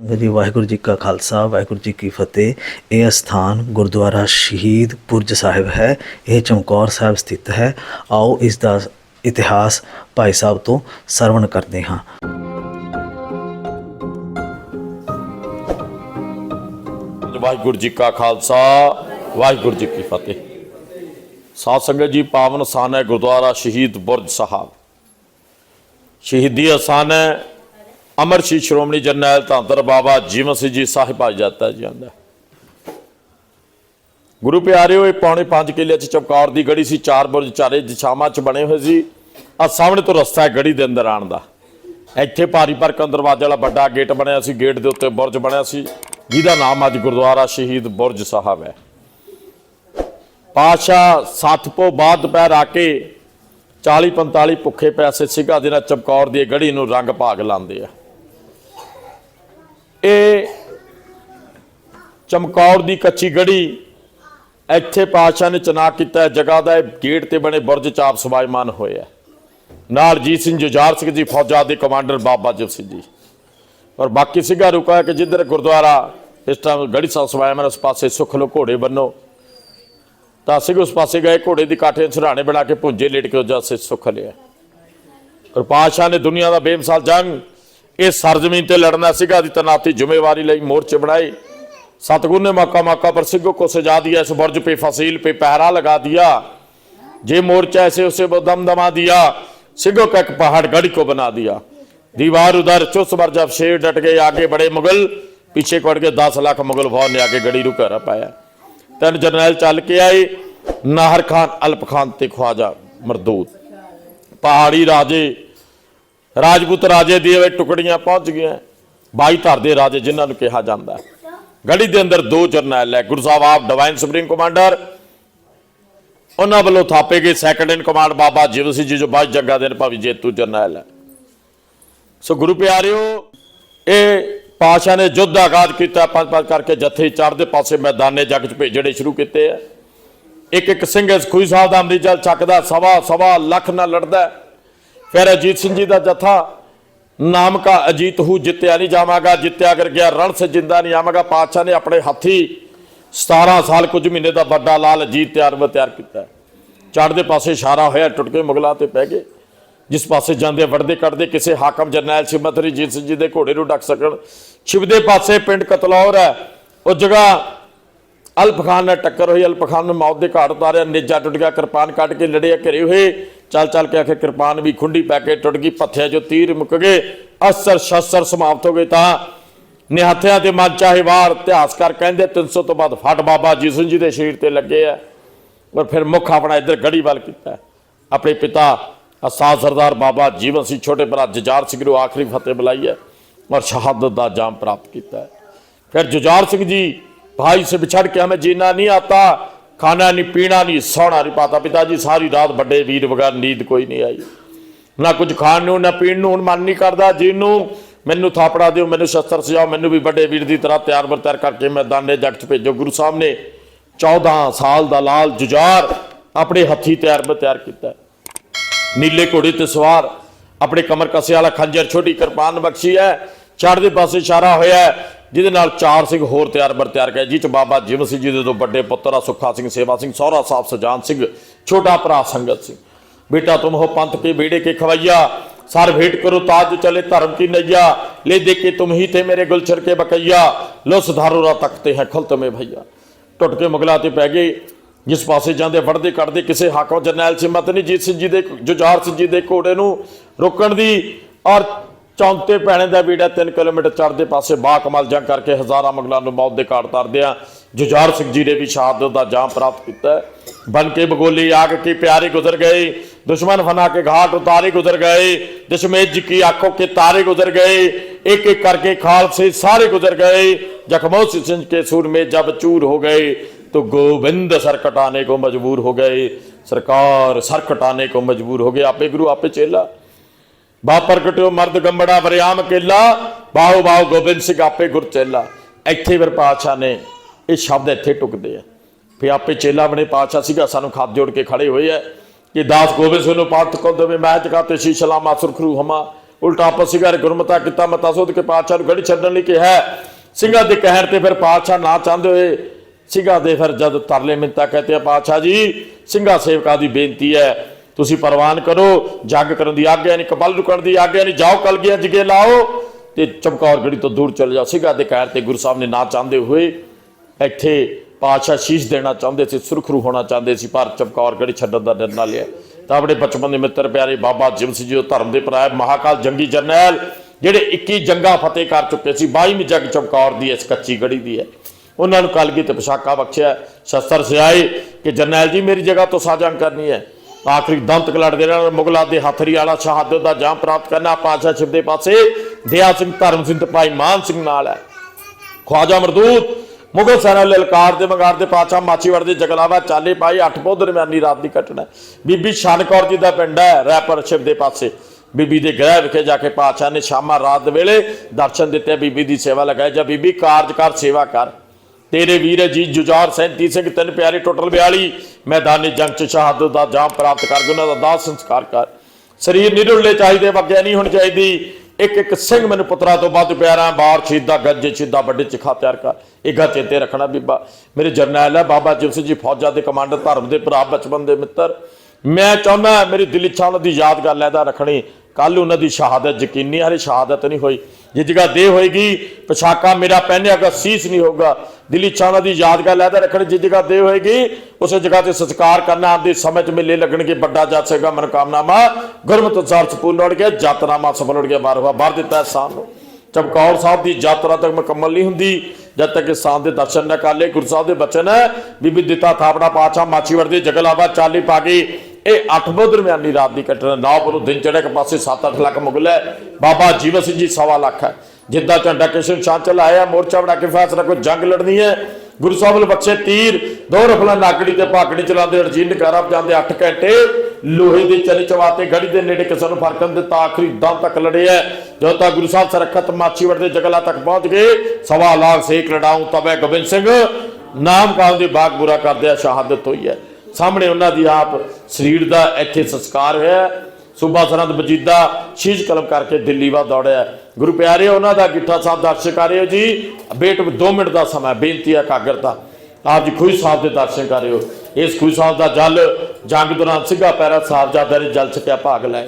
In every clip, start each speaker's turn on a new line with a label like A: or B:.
A: ਸੰਗਤ ਜੀ ਵਾਹਿਗੁਰੂ ਜੀ ਕਾ ਖਾਲਸਾ, ਵਾਹਿਗੁਰੂ ਜੀ ਕੀ ਫਤਿਹ। ਇਹ ਸਥਾਨ ਗੁਰਦੁਆਰਾ ਸ਼ਹੀਦ ਪੁਰਜ ਸਾਹਿਬ ਹੈ। ਇਹ ਚਮਕੌਰ ਸਾਹਿਬ ਸਥਿਤ ਹੈ। ਆਓ ਇਸ ਦਾ ਇਤਿਹਾਸ ਭਾਈ ਸਾਹਿਬ ਤੋਂ ਸਰਵਣ ਕਰਦੇ ਹਾਂ।
B: ਵਾਹਿਗੁਰੂ ਜੀ ਕਾ ਖਾਲਸਾ, ਵਾਹਿਗੁਰੂ ਜੀ ਕੀ ਫਤਿਹ। ਸਾਧ ਸੰਗਤ ਜੀ, ਪਾਵਨ ਸਥਾਨ ਹੈ ਗੁਰਦੁਆਰਾ ਸ਼ਹੀਦ ਬੁਰਜ ਸਾਹਿਬ। ਸ਼ਹੀਦੀ ਅਸਥਾਨ ਹੈ ਅਮਰ ਸ਼੍ਰੀ ਸ਼੍ਰੋਮਣੀ ਜਰਨੈਲ ਧੰਦਰ ਬਾਬਾ ਜੀਵਨ ਸਿੰਘ ਜੀ ਸਾਹਿਬ ਜਾਤਾ ਜਾਂਦਾ ਜਾਂਦਾ ਗੁਰੂ ਪਿਆਰਿਓ, ਇਹ ਪੌਣੇ 5 ਕਿੱਲੇ ਚ ਚਮਕੌਰ ਦੀ ਗੜੀ ਸੀ, ਚਾਰ ਬੁਰਜ ਚਾਰੇ ਦਿਸ਼ਾਵਾਂ ਚ ਬਣੇ ਹੋਏ ਸੀ। ਆ ਸਾਹਮਣੇ ਤੋਂ ਰਸਤਾ ਹੈ ਗੜੀ ਦੇ ਅੰਦਰ ਆਉਣ ਦਾ। ਇੱਥੇ ਭਾਰੀ ਭਰਕਮ ਦਰਵਾਜ਼ੇ ਵਾਲਾ ਵੱਡਾ ਗੇਟ ਬਣਿਆ ਸੀ, ਗੇਟ ਦੇ ਉੱਤੇ ਬੁਰਜ ਬਣਿਆ ਸੀ, ਜਿਹਦਾ ਨਾਮ ਅੱਜ ਗੁਰਦੁਆਰਾ ਸ਼ਹੀਦ ਬੁਰਜ ਸਾਹਿਬ ਹੈ। ਪਾਸ਼ਾ ਸੱਤਪੋ ਬਾਅਦ ਦੁਪਹਿਰ ਆ ਕੇ 40 45 ਭੁੱਖੇ ਪੈਸੇ ਸਿੱਘਾ ਦੇ ਨਾਲ ਚਮਕੌਰ ਦੀ ਗੜੀ ਨੂੰ ਰੰਗ ਭਾਗ ਲਾਉਂਦੇ ਆ। ਇਹ ਚਮਕੌਰ ਦੀ ਕੱਚੀ ਗੜੀ ਇੱਥੇ ਪਾਸ਼ਾ ਨੇ ਚਨਾ ਕੀਤਾ ਜਗ੍ਹਾ ਦਾ ਇਹ ਗੇਟ ਤੇ ਬਣੇ ਬੁਰਜ ਚਾਪ ਸਵਾਈਮਾਨ ਹੋਏ ਆ ਨਾਲ ਜੀਤ ਸਿੰਘ ਜੁਝਾਰ ਸਿੰਘ ਜੀ, ਫੌਜਾਂ ਦੇ ਕਮਾਂਡਰ ਬਾਬਾ ਜੀਵ ਸਿੰਘ ਜੀ। ਔਰ ਬਾਕੀ ਸਿੱਘਾ ਰੁਕਾ ਕਿ ਜਿੱਧਰ ਗੁਰਦੁਆਰਾ ਇਸ ਟਾਈਮ ਗੜੀ ਸਾਹਿਬ ਸਵਾਈਮਾਨ ਉਸ ਪਾਸੇ ਸੁਖ ਲੋ ਘੋੜੇ ਬੰਨੋ। ਤਾਂ ਸਿੰਘ ਉਸ ਪਾਸੇ ਗਏ, ਘੋੜੇ ਦੀ ਕਾਠੇ ਸਰਾਣੇ ਬਣਾ ਕੇ ਭੁੰਜੇ ਲੇਟ ਕੇ ਉਸ ਸੇ ਸੁੱਖ ਲਿਆ। ਔਰ ਪਾਤਸ਼ਾਹ ਨੇ ਦੁਨੀਆ ਦਾ ਬੇਮਿਸਾਲ ਜੰਗ ਇਸ ਸਰਜ਼ਮੀਨ ਤੇ ਲੜਨਾ ਸੀਗਾ ਦੀ ਤਨਾਤੀ ਜ਼ਿੰਮੇਵਾਰੀ ਲਈ ਮੋਰਚੇ ਬਣਾਏ सतगुरु ने मौका मौका पर सिखों को सजा दिया इस बुर्ज पे फसील पे पहरा लगा दिया जे मोर्चा ऐसे उसे वो दम दमा दिया सिखों का एक पहाड़ गढ़ को बना दिया दीवार उधर चुस्त पर जब शेर डट गए आगे बड़े मुगल पीछे कट के दस लाख मुगल फौज ने आके गढ़ी रुका रह पाया ਤਿੰਨ ਜਰਨੈਲ ਚੱਲ ਕੇ ਆਏ ਨਾਹਰ ਖਾਨ ਅਲਪ ਖਾਨ ਤੇ ਖਵਾਜਾ ਮਰਦੂਦ ਪਹਾੜੀ ਰਾਜੇ ਰਾਜਪੂਤ ਰਾਜੇ ਦੀ ਇਹ ਟੁਕੜੀਆਂ ਪਹੁੰਚ ਗਈਆਂ। ਬਾਈ ਧਰ ਦੇ ਰਾਜੇ ਜਿਨ੍ਹਾਂ ਨੂੰ ਕਿਹਾ ਜਾਂਦਾ ਹੈ। ਗੜੀ ਦੇ ਅੰਦਰ ਦੋ ਜਰਨੈਲ ਹੈ ਗੁਰੂ ਸਾਹਿਬ, ਆਪ ਡਿਵਾਈਨ ਸੁਪਰੀਮ ਕਮਾਂਡਰ ਉਹਨਾਂ ਵੱਲੋਂ ਥਾਪੇ ਗਏ second in command Baba Jiwan Singh ji, ਜੋ ਬਾਜ ਜੱਗਾ ਦੇ ਭਾਵੀ ਜੇਤੂ ਜਰਨੈਲ ਹੈ। ਸੋ ਗੁਰੂ ਪਿਆਰਿਓ, ਇਹ ਪਾਸ਼ਾ ਨੇ ਯੁੱਧ ਦਾ ਆਗਾਜ਼ ਕੀਤਾ, ਪੰਜ ਪੰਜ ਕਰਕੇ ਜੱਥੇ ਚੜ੍ਹਦੇ ਪਾਸੇ ਮੈਦਾਨੇ ਜੱਗ ਚ ਭੇਜਣੇ ਸ਼ੁਰੂ ਕੀਤੇ ਆ ਇੱਕ ਇੱਕ ਸਿੰਘ ਇਸ ਸਾਹਿਬ ਦਾ ਅੰਮ੍ਰਿਤ ਜਲ ਚੱਕਦਾ, ਸਵਾ ਸਵਾ ਲੱਖ ਨਾਲ ਲੜਦਾ ਫਿਰ ਅਜੀਤ ਸਿੰਘ ਜੀ ਦਾ ਜਥਾ, ਨਾਮ ਕਾ ਅਜੀਤ ਹੂ, ਜਿੱਤਿਆ ਨਹੀਂ ਜਾਵਾਂਗਾ, ਜਿੱਤਿਆ ਕਰ ਗਿਆ, ਰਣ ਸੇ ਜਿੰਦਾ ਨਹੀਂ ਆਵਾਂਗਾ। ਪਾਤਸ਼ਾਹ ਨੇ ਆਪਣੇ ਹੱਥੀ 17 ਸਾਲ ਕੁਝ ਮਹੀਨੇ ਦਾ ਵੱਡਾ ਲਾਲ ਅਜੀਤ ਤਿਆਰ ਬ ਤਿਆਰ ਕੀਤਾ ਚੜ੍ਹਦੇ ਪਾਸੇ ਇਸ਼ਾਰਾ ਹੋਇਆ, ਟੁੱਟ ਕੇ ਮੁਗਲਾਂ ਤੇ ਪੈ ਗਏ। ਜਿਸ ਪਾਸੇ ਜਾਂਦੇ ਵੜਦੇ ਕੱਢਦੇ ਕਿਸੇ ਹਾਕਮ ਜਰਨੈਲ ਸਿਮਤ ਰਜੀਤ ਸਿੰਘ ਜੀ ਦੇ ਘੋੜੇ ਨੂੰ ਡੱਕ ਸਕਣ। ਛਿਵਦੇ ਪਾਸੇ ਪਿੰਡ ਕਤਲੌਰ ਹੈ। ਉਹ ਜਗ੍ਹਾ ਅਲਪ ਖਾਨ ਨਾਲ ਟੱਕਰ ਹੋਈ ਅਲਫ ਖਾਨ ਨੂੰ ਮੌਤ ਦੇ ਘਾਟ ਉਤਾਰਿਆ, ਨੇਜਾ ਟੁੱਟ ਗਿਆ, ਕਿਰਪਾਨ ਕੱਢ ਕੇ ਲੜਿਆ ਘਰੇ ਹੋਏ। ਚੱਲ ਚੱਲ ਕੇ ਆਖੇ ਕਿਰਪਾਨ ਵੀ ਖੁੰਡੀ ਪੈ ਕੇ ਟੁੱਟ ਗਈ, ਪੱਥਿਆ ਜੋ ਤੀਰ ਮੁੱਕ ਗਏ, ਅਸਰ ਸ਼ਸਰ ਸਮਾਪਤ ਹੋ ਗਏ ਤਾਂ ਨਿਹੱਥਿਆਂ ਤੇ ਮਨ ਚਾਹੇ ਵਾਰ ਇਤਿਹਾਸ ਕਰ ਕਹਿੰਦੇ 300 ਤੋਂ ਬਾਅਦ ਫਟ ਬਾਬਾ ਜੀਸਨ ਜੀ ਦੇ ਸ਼ਰੀਰ ਤੇ ਲੱਗੇ ਆ, ਪਰ ਫਿਰ ਮੁੱਖ ਆਪਣਾ ਇੱਧਰ ਗੜੀ ਵੱਲ ਕੀਤਾ ਆਪਣੇ ਪਿਤਾ ਅਸਾਦ ਸਰਦਾਰ ਬਾਬਾ ਜੀਵਨ ਸਿੰਘ, ਛੋਟੇ ਭਰਾ ਜਜਾਰ ਸਿੰਘ ਨੂੰ ਆਖਰੀ ਫਤਿਹ ਬੁਲਾਈ ਹੈ ਔਰ ਸ਼ਹਾਦਤ ਦਾ ਜਾਮ ਪ੍ਰਾਪਤ ਕੀਤਾ ਫਿਰ ਜੁਜਾਰ ਸਿੰਘ ਜੀ ਭਾਈ ਸੇ ਵਿਛੜ ਕੇ ਹਮੇ ਜੀਨਾ ਨਹੀਂ ਆਤਾ ਖਾਣਾ ਨਹੀਂ ਪੀਣਾ ਨਹੀਂ ਸੌਣਾ ਨਹੀਂ ਪਾਤਾ। ਪਿਤਾ ਜੀ, ਸਾਰੀ ਰਾਤ ਵੱਡੇ ਵੀਰ ਬਗਾਰ ਨੀਂਦ ਕੋਈ ਨਹੀਂ ਆਈ। ਨਾ ਕੁਝ ਖਾਣ ਨੂੰ, ਨਾ ਪੀਣ ਨੂੰ ਹੁਣ ਮਨ ਨਹੀਂ ਕਰਦਾ। ਜਿਹਨੂੰ ਮੈਨੂੰ ਥਾਪੜਾ ਦਿਓ, ਮੈਨੂੰ ਸ਼ਸਤਰ ਸਜਾਓ, ਮੈਨੂੰ ਵੀ ਵੱਡੇ ਵੀਰ ਦੀ ਤਰ੍ਹਾਂ ਤਿਆਰ ਬਰ ਤਿਆਰ ਕਰਕੇ ਮੈਦਾਨੇ ਜੱਟ ਚ ਭੇਜੋ। ਗੁਰੂ ਸਾਹਿਬ ਨੇ 14 ਸਾਲ ਦਾ ਲਾਲ ਜੁਝਾਰ ਆਪਣੇ ਹੱਥੀ ਤਿਆਰ ਬਰ ਤਿਆਰ ਕੀਤਾ। ਨੀਲੇ ਘੋੜੇ ਤੇ ਸਵਾਰ, ਆਪਣੇ ਕਮਰ ਕਸੇ ਵਾਲਾ ਖੰਜਰ ਛੋਟੀ ਕਿਰਪਾਨ ਬਖਸ਼ੀ ਹੈ। ਚੜ੍ਹਦੇ ਪਾਸੇ ਇਸ਼ਾਰਾ ਹੋਇਆ ਜਿਹਦੇ ਨਾਲ ਚਾਰ ਸਿੰਘ ਹੋਰ ਤਿਆਰ ਬਰ ਤਿਆਰ ਗਏ ਜਿਹ ਚ ਬਾਬਾ ਜੀਵਨ ਸਿੰਘ ਜੀ ਦੇ ਦੋ ਵੱਡੇ ਪੁੱਤਰ ਆ ਸੁੱਖਾ ਸਿੰਘ ਸੇਵਾ ਸਿੰਘ ਸਹੁਰਾ ਸਾਹਿਬ ਸਜਾਨ ਸਿੰਘ ਛੋਟਾ ਭਰਾ ਸੰਗਤ ਸਿੰਘ बेटा तुम हो पंथ के बेड़े के खवैया सर भेंट करो ताज चले धर्म की नैया ले दे के तुम ही थे मेरे गुलशन के बकैया लो सुधारो रा तकते हैं खलत में भैया ਟੁੱਟ ਕੇ ਮੁਗਲਾਂ ਤੇ ਪੈ ਗਏ ਜਿਸ ਪਾਸੇ ਜਾਂਦੇ ਵੜਦੇ ਕੱਢਦੇ ਕਿਸੇ ਹਾਕਮ ਜਰਨੈਲ ਸਿਮਤ ਨਹੀਂ ਜੀਤ ਸਿੰਘ ਜੀ ਦੇ ਜੁਝਾਰ ਸਿੰਘ ਜੀ ਦੇ ਘੋੜੇ ਨੂੰ ਰੋਕਣ ਦੀ ਔਰ ਚੌਂਤੇ ਪੈਣੇ ਦਾ ਵੀੜਾ 3 ਕਿਲੋਮੀਟਰ ਚੜ੍ਹਦੇ ਪਾਸੇ ਬਾ ਕਮਾਲ ਜੰਗ ਕਰਕੇ ਹਜ਼ਾਰਾਂ ਮੁਗਲਾਂ ਨੂੰ ਮੌਤ ਦੇ ਘਾਟ ਉਤਾਰਦੇ ਆ ਜੁਝਾਰ ਸਿੰਘ ਜੀ ਨੇ ਵੀ ਸ਼ਹਾਦਤ ਦਾ ਜਾਮ ਪ੍ਰਾਪਤ ਕੀਤਾ ਹੈ। बन के बगोली आग की प्यारे गुजर गए दुश्मन फना के घाट उतारे गुजर गए दशमेश जी की आंखों के तारे गुजर गए एक एक करके खाल से सारे गुजर गए जख्मों से सिंच के सुर में जब चूर हो गए तो गोविंद सर कटाने को मजबूर हो गए सरकार सर कटाने को मजबूर हो गए आपे गुरु आपे चेला ਬਾ ਪ੍ਰਗਟਿਓ ਮਰਦ ਗੰਬੜਾ ਵਰਿਆਮ ਕੇਲਾ, ਬਾਹੋ ਬਾਹੋ ਗੋਬਿੰਦ ਸਿੰਘ ਆਪੇ ਗੁਰ ਚੇਲਾ। ਇੱਥੇ ਫਿਰ ਪਾਤਸ਼ਾਹ ਨੇ ਇਹ ਸ਼ਬਦ ਇੱਥੇ ਟੁਕਦੇ ਆ। ਫਿਰ ਆਪੇ ਚੇਲਾ ਬਣੇ ਪਾਤਸ਼ਾਹ ਸੀਗਾ, ਸਾਨੂੰ ਖਾਤ ਜੋੜ ਕੇ ਖੜੇ ਹੋਏ ਆ। ਕਿ ਦਾਸ ਗੋਬਿੰਦ ਸਿੰਘ ਨੂੰ ਪਾਤ ਕੋ ਦੇਵੇ, ਮੈਂ ਜਗਾ ਸ਼ੀਸ਼ ਲਾਮਾ ਸੁਰਖਰੂ ਹਮਾ। ਉਲਟਾ ਆਪਸ ਸਿਗਾਰ ਗੁਰਮਤਾ ਕੀਤਾ, ਮਤਾ ਸੋਧ ਕੇ ਪਾਤਸ਼ਾਹ ਨੂੰ ਗੜੀ ਛੱਡਣ ਲਈ ਕਿਹਾ। ਸਿੰਘਾਂ ਦੇ ਕਹਿਣ ਤੇ ਫਿਰ ਪਾਤਸ਼ਾਹ ਨਾ ਚਾਹੁੰਦੇ ਹੋਏ ਸਿੰਘਾਂ ਦੇ ਫਿਰ ਜਦ ਤਰਲੇ ਮਿੰਤਾ ਕਹਤੇ ਆ ਪਾਤਸ਼ਾਹ ਜੀ, ਸਿੰਘਾਂ ਸੇਵਕਾਂ ਦੀ ਬੇਨਤੀ ਹੈ ਤੁਸੀਂ ਪ੍ਰਵਾਨ ਕਰੋ, ਜੱਗ ਕਰਨ ਦੀ ਆਗਿਆ ਨਹੀਂ, ਕਬਲ ਰੁਕਣ ਦੀ ਆਗਿਆ ਨਹੀਂ, ਜਾਓ ਕਲ ਗਿਆ ਜਗੇ ਲਾਓ। ਤੇ ਚਮਕੌਰ ਗੜੀ ਤੋਂ ਦੂਰ ਚਲੇ ਜਾਓ। ਸਿੰਘਾਂ ਦੇ ਕਹਿਣ ਤੇ ਗੁਰੂ ਸਾਹਿਬ ਨੇ ਨਾ ਚਾਹੁੰਦੇ ਹੋਏ ਇੱਥੇ ਪਾਤਸ਼ਾਹ ਸ਼ੀਸ਼ ਦੇਣਾ ਚਾਹੁੰਦੇ ਸੀ ਸੁਰਖਰੂ ਹੋਣਾ ਚਾਹੁੰਦੇ ਸੀ, ਪਰ ਚਮਕੌਰ ਗੜੀ ਛੱਡਣ ਦਾ ਨਿਰਣਾ ਲਿਆ। ਤਾਂ ਆਪਣੇ ਬਚਪਨ ਦੇ ਮਿੱਤਰ ਪਿਆਰੇ ਬਾਬਾ ਜਿਮ ਸਿੰਘ ਜੀ, ਉਹ ਧਰਮ ਦੇ ਪਰਾਇ ਮਹਾਕਾਲ ਜੰਗੀ ਜਰਨੈਲ, ਜਿਹੜੇ 21 ਜੰਗਾਂ ਫਤਿਹ ਕਰ ਚੁੱਕੇ ਸੀ 22ਵੀਂ ਜੰਗ ਚਮਕੌਰ ਦੀ ਇਸ ਕੱਚੀ ਗੜੀ ਦੀ ਹੈ। ਉਹਨਾਂ ਨੂੰ ਕਲਗੀ ਤੇ ਪੋਸ਼ਾਕਾ ਬਖਸ਼ਿਆ। ਸ਼ਸਤਰ ਸਿਆਏ ਕਿ ਜਰਨੈਲ ਜੀ, ਮੇਰੀ ਜਗ੍ਹਾ ਤੋਂ ਸਾਜਾ ਕਰਨੀ ਹੈ। ਆਖਰੀ ਦੰਤ ਕਲੜ ਦੇ ਨਾਲ ਮੁਗਲਾਂ ਦੇ ਹੱਥਰੀ ਵਾਲਾ ਸ਼ਹਾਦਤ ਦਾ ਜਾਮ ਪ੍ਰਾਪਤ ਕਰਨਾ ਪਾਤਸ਼ਾਹ ਸ਼ਿਵ ਦੇ ਪਾਸੇ। ਦਿਆ ਸਿੰਘ ਧਰਮ ਸਿੰਘ ਤੇ ਭਾਈ ਮਾਨ ਸਿੰਘ ਨਾਲ ਹੈ। ਖਵਾਜਾ ਮਰਦੂਤ, ਮੁਗਲ ਸੈਨਾ ਲਲਕਾਰ ਦੇ ਮੰਗਾਰ ਦੇ ਪਾਤਸ਼ਾਹ ਮਾਚੀਵੜ ਦੇ ਜਗਲਾਵਾ ਚਾਲੇ ਪਾਈ ਅੱਠ ਪੋ ਦਰਮਿਆਨੀ ਰਾਤ ਦੀ ਘਟਨਾ ਬੀਬੀ ਸ਼ਨ ਕੌਰ ਜੀ ਦਾ ਪਿੰਡ ਹੈ, ਰੈਪਰ ਸ਼ਿਵ ਦੇ ਪਾਸੇ। ਬੀਬੀ ਦੇ ਗ੍ਰਹਿ ਵਿਖੇ ਜਾ ਕੇ ਪਾਤਸ਼ਾਹ ਨੇ ਸ਼ਾਮਾ ਰਾਤ ਦੇ ਵੇਲੇ ਦਰਸ਼ਨ ਦਿੱਤੇ, ਬੀਬੀ ਦੀ ਸੇਵਾ ਲਗਾਈ। ਜਾਂ ਬੀਬੀ ਕਾਰਜ ਕਰ ਸੇਵਾ ਕਰ। ਤੇਰੇ ਵੀਰ ਜੀ ਜੁਝਾਰ 37 ਸਿੰਘ, ਤਿੰਨ ਪਿਆਰੇ, ਟੋਟਲ 42 ਮੈਦਾਨੀ ਜੰਗ ਚ ਸ਼ਹਾਦਤ ਦਾ ਜਾਮ ਪ੍ਰਾਪਤ ਕਰ ਗਏ ਉਹਨਾਂ ਦਾ ਦਾਹ ਸੰਸਕਾਰ ਕਰ। ਸਰੀਰ ਨਿਰੁੱਲੇ ਚਾਹੀਦੇ ਵਗਿਆ ਨਹੀਂ ਹੋਣੀ ਚਾਹੀਦੀ। ਇੱਕ ਇੱਕ ਸਿੰਘ ਮੈਨੂੰ ਪੁੱਤਰਾ ਤੋਂ ਵੱਧ ਪਿਆਰਾ ਬਾਰ ਸ਼ਹੀਦਾ, ਗੱਜੇ ਸ਼ਹੀਦਾ, ਵੱਡੇ ਚਿਖਾ ਤਿਆਰ ਕਰ। ਇਹ ਗੱਲ ਚੇਤੇ ਰੱਖਣਾ ਬੀਬਾ। ਮੇਰੇ ਜਰਨੈਲ ਹੈ, ਬਾਬਾ ਜਿਮ ਸਿੰਘ ਜੀ, ਫੌਜਾਂ ਦੇ ਕਮਾਂਡਰ, ਧਰਮ ਦੇ ਭਰਾ, ਬਚਪਨ ਦੇ ਮਿੱਤਰ। ਮੈਂ ਚਾਹੁੰਦਾ ਮੇਰੀ ਦਿਲ ਇੱਛਾ ਉਹਨਾਂ ਦੀ ਯਾਦਗਾਰ ਲੈਦਾ ਰੱਖਣੀ। ਕੱਲ ਉਹਨਾਂ ਦੀ ਸ਼ਹਾਦਤ ਯਕੀਨੀ ਹਰੇ ਸ਼ਹਾਦਤ ਨਹੀਂ ਹੋਈ। ਜੇ ਜਗ੍ਹਾ ਦੇ ਹੋਏਗੀ, ਪਛਾਕਾ ਮੇਰਾ ਪਹਿਨਿਆ ਦਾ ਸੀਸ ਨਹੀਂ ਹੋਗਾ ਦਿਲੀ ਇੱਛਾ ਉਹਨਾਂ ਦੀ ਯਾਦਗਾਰ ਲੈਦਾ ਰੱਖਣੀ, ਜਿਸ ਜਗ੍ਹਾ ਦੇ ਹੋਏਗੀ, ਉਸੇ ਜਗ੍ਹਾ ਤੇ ਸੰਸਕਾਰ ਕਰਨਾ ਆਪਦੇ ਸਮੇਂ ਚ ਮੇਲੇ ਲੱਗਣਗੇ, ਵੱਡਾ ਜੱਜ ਸੇਗਾ ਮਨੋਕਾਮਨਾਮਾ ਗੁਰਮਤਿ ਅਨੁਸਾਰ ਸਪੂਰਨ ਉੜ ਗਿਆ ਜਤਨਾਮਾ ਸਫਲ ਉੜ ਗਿਆ ਬਾਰ ਹੋਆ ਬਾਹਰ ਦਿੱਤਾ ਹੈ ਸਾਹ ਨੂੰ। ਚਮਕੌਰ ਸਾਹਿਬ ਦੀ ਯਾਤਰਾ ਤੱਕ ਮੁਕੰਮਲ ਨਹੀਂ ਹੁੰਦੀ, ਜਦ ਤੱਕ ਇਸ ਸਾਹ ਦੇ ਦਰਸ਼ਨ ਨਾ ਕਰ ਲਏ, ਗੁਰੂ ਸਾਹਿਬ ਦੇ ਬਚਨ ਹੈ, ਬੀਬੀ ਦਿੱਤਾ ਥਾਪੜਾ ਪਾਤਸ਼ਾਹ ਮਾਚੀਵੜ ਦੇ ਜਗਲਾਵਾ, ਚਾਲੀ ਪਾ ਗਈ ਇਹ 8 ਬੋ ਦਰਮਿਆਨੀ ਰਾਤ ਦੀ ਘਟਨਾ ਨਾਪਰੋਂ ਦਿਨ ਚੜ੍ਹੇ ਇੱਕ ਪਾਸੇ 7-8 ਲੱਖ ਮੁਗਲ ਹੈ। ਬਾਬਾ ਜੀਵਨ ਸਿੰਘ ਜੀ ਸਵਾ ਲੱਖ ਹੈ। ਜਿੱਦਾਂ ਝੰਡਾ ਕਿਸ਼ਨ ਸ਼ਾਹ ਚਲਾਇਆ ਮੋਰਚਾ ਬਣਾ ਕੇ ਫੈਸਲਾ, ਕੋਈ ਜੰਗ ਲੜਨੀ ਹੈ। ਗੁਰੂ ਸਾਹਿਬ ਨੇ ਬਖਸ਼ੇ ਤੀਰ, ਦੋ ਰਫਲਾ ਨਾਕੜੀ ਤੇ ਭਾਗੜੀ ਚਲਾਉਂਦੇ ਅਰਜੀਨ ਨਕਾਰਾ ਜਾਂਦੇ 8 ਘੰਟੇ। ਲੋਹੇ ਦੇ ਚਲੇ ਚਵਾਤੇ, ਗੜੀ ਦੇ ਨੇੜੇ ਕਿਸੇ ਨੂੰ ਫ਼ਰਕ ਦਿੱਤਾ, ਆਖਰੀ ਦਮ ਤੱਕ ਲੜਿਆ ਜਦੋਂ ਤੱਕ ਗੁਰੂ ਸਾਹਿਬ ਸਰਖਤ ਮਾਛੀਵੜ ਦੇ ਜਗਲਾ ਤੱਕ ਪਹੁੰਚ ਗਏ, ਸਵਾ ਲਾਖ ਸੇਕ ਲੜਾਉ ਤਬੇ ਗੋਬਿੰਦ ਸਿੰਘ। ਨਾਮ ਕਾਲ ਦੇ ਬਾਗ ਬੁਰਾ ਕਰਦੇ ਆ, ਸ਼ਹਾਦਤ ਹੋਈ ਹੈ। ਸਾਹਮਣੇ ਉਹਨਾਂ ਦੀ ਆਪ ਸਰੀਰ ਦਾ ਇੱਥੇ ਸੰਸਕਾਰ ਹੋਇਆ ਸੂਬਾ ਸਰਹੰਦ ਵਜੀਦਾ ਸ਼ੀਸ਼ ਕਲਮ ਕਰਕੇ ਦਿੱਲੀ ਵਾ ਦੌੜਿਆ ਗੁਰੂ ਪਿਆਰੇ, ਉਹਨਾਂ ਦਾ ਗਿੱਠਾ ਸਾਹਿਬ ਦਰਸ਼ਨ ਕਰਿਓ ਜੀ। ਬੇਟ 2 ਮਿੰਟ ਦਾ ਸਮਾਂ ਬੇਨਤੀ ਹੈ ਕਾਗਰਤਾ ਆਪ ਜੀ ਖੂਹ ਸਾਹਿਬ ਦੇ ਦਰਸ਼ਨ ਕਰਿਓ ਇਸ ਖੂਹ ਸਾਹਿਬ ਦਾ ਜਲ ਜੰਗ ਦੌਰਾਨ ਸਿੱਘਾ ਪੈਰਾ ਸਾਹਿਬਜ਼ਾਦੇ ਨੇ ਜਲ ਛਕਿਆ, ਭਾਗ ਲੈ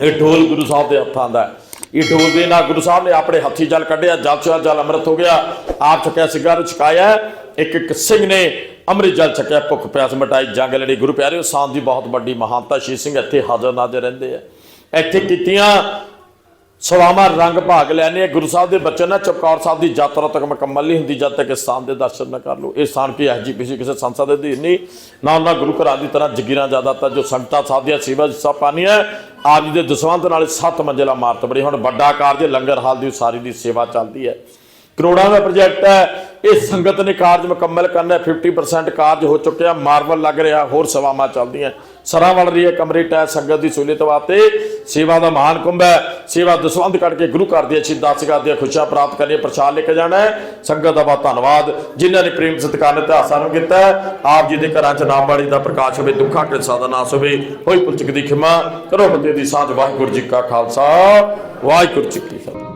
B: ਇਹ ਢੋਲ ਗੁਰੂ ਸਾਹਿਬ ਦੇ ਹੱਥਾਂ ਦਾ ਹੈ। ਇਹ ਢੋਲ ਦੇ ਨਾਲ ਗੁਰੂ ਸਾਹਿਬ ਨੇ ਆਪਣੇ ਹੱਥੀ ਜਲ ਕੱਢਿਆ, ਜਲ ਚਾ ਜਲ ਅੰਮ੍ਰਿਤ ਹੋ ਗਿਆ। ਆਪ ਛਕਿਆ ਸਿੱਘਾ ਨੂੰ ਛਕਾਇਆ ਇੱਕ ਇੱਕ ਸਿੰਘ ਨੇ ਅੰਮ੍ਰਿਤ ਜਲ ਛਕਿਆ ਭੁੱਖ ਪਿਆਸ ਮਟਾਈ। ਜੰਗ ਲੜੀ, ਗੁਰੂ ਪਿਆਰਿਓ, ਸਾਂਝ ਦੀ ਬਹੁਤ ਵੱਡੀ ਮਹਾਨਤਾ। ਸ਼ੀਰ ਸਿੰਘ ਇੱਥੇ ਹਾਜ਼ਰ ਨਾਜ਼ਰ ਰਹਿੰਦੇ ਆ। ਇੱਥੇ ਕੀਤੀਆਂ ਸਵਾਮਾ ਰੰਗ ਭਾਗ ਲੈਣੇ ਗੁਰੂ ਸਾਹਿਬ ਦੇ ਬਚਨ ਨਾਲ ਚਮਕੌਰ ਸਾਹਿਬ ਦੀ ਯਾਤਰਾ ਤੱਕ ਮੁਕੰਮਲ ਨਹੀਂ ਹੁੰਦੀ, ਜਦ ਤੱਕ ਇਸ ਸਥਾਨ ਦੇ ਦਰਸ਼ਨ ਨਾ ਕਰ ਲਓ। ਇਹ ਸਥਾਨ ਕੀ ਐਸਜੀਪੀਸੀ ਕਿਸੇ ਕਿਸੇ ਸੰਸਦ ਦੇ ਅਧੀਨ ਨਹੀਂ। ਨਾ ਉਹਨਾਂ ਗੁਰੂ ਘਰਾਂ ਦੀ ਤਰ੍ਹਾਂ ਜਗੀਰਾਂ ਜ਼ਿਆਦਾਤਰ ਜੋ ਸੰਗਤਾਂ ਸਾਹਿਬ ਦੀਆਂ ਸੇਵਾ ਸਭ ਪਾਣੀਆਂ ਆਪ ਜੀ ਦੇ ਦਸਵੰਤ ਨਾਲ ਸੱਤ ਮੰਜ਼ਿਲਾ ਇਮਾਰਤ ਬਣੀ। ਹੁਣ ਵੱਡਾ ਕਾਰਜ ਲੰਗਰ ਹਾਲ ਦੀ ਉਸਾਰੀ ਦੀ ਸੇਵਾ ਚੱਲਦੀ ਹੈ। ਕਰੋੜਾਂ ਦਾ ਪ੍ਰੋਜੈਕਟ ਹੈ। ਇਹ ਸੰਗਤ ਨੇ ਕਾਰਜ ਮੁਕੰਮਲ ਕਰਨਾ ਹੈ। 50% ਕਾਰਜ ਹੋ ਚੁੱਕਿਆ। ਮਾਰਵਲ ਲੱਗ ਰਿਹਾ। ਹੋਰ ਸੇਵਾਵਾਂ ਚੱਲਦੀਆਂ ਸਰਾਂ ਵੜ ਰਹੀ ਹੈ ਕਮਰੇ ਟੈ ਸੰਗਤ ਦੀ ਸਹੂਲਤ ਵਾਸਤੇ। ਸੇਵਾ ਦਾ ਮਹਾਨ ਕੁੰਭ ਹੈ। ਸੇਵਾ ਦਸਵੰਧ ਕਰਕੇ ਗੁਰੂ ਘਰ ਦੀਆਂ ਸ਼ਹੀਦਾਂ ਸਿੰਘਾਂ ਦੀਆਂ ਖੁਸ਼ੀਆਂ ਪ੍ਰਾਪਤ ਕਰਨੀਆਂ, ਪ੍ਰਸ਼ਾਦ ਲੈ ਕੇ ਜਾਣਾ ਹੈ। ਸੰਗਤ ਦਾ ਬਹੁਤ ਧੰਨਵਾਦ। ਜਿਨ੍ਹਾਂ ਨੇ ਪ੍ਰੇਮ ਸਤਿਕਾਰ ਨਾਲ ਇਤਿਹਾਸਾਂ ਨੂੰ ਕੀਤਾ ਆਪ ਜੀ ਦੇ ਘਰਾਂ 'ਚ ਨਾਮ ਵਾਲੀ ਦਾ ਪ੍ਰਕਾਸ਼ ਹੋਵੇ, ਦੁੱਖਾਂ ਕਿਰਸਾ ਦਾ ਨਾਸ ਹੋਵੇ, ਹੋਈ ਪੁਲਚਕ ਦੀ ਖਿਮਾ। ਕਰੋ ਬੰਦੇ ਦੀ ਸਾਧ ਵਾਹਿਗੁਰੂ ਜੀ ਕਾ ਖਾਲਸਾ। ਵਾਹਿਗੁਰੂ ਜੀ ਕੀ ਫਤਿਹ।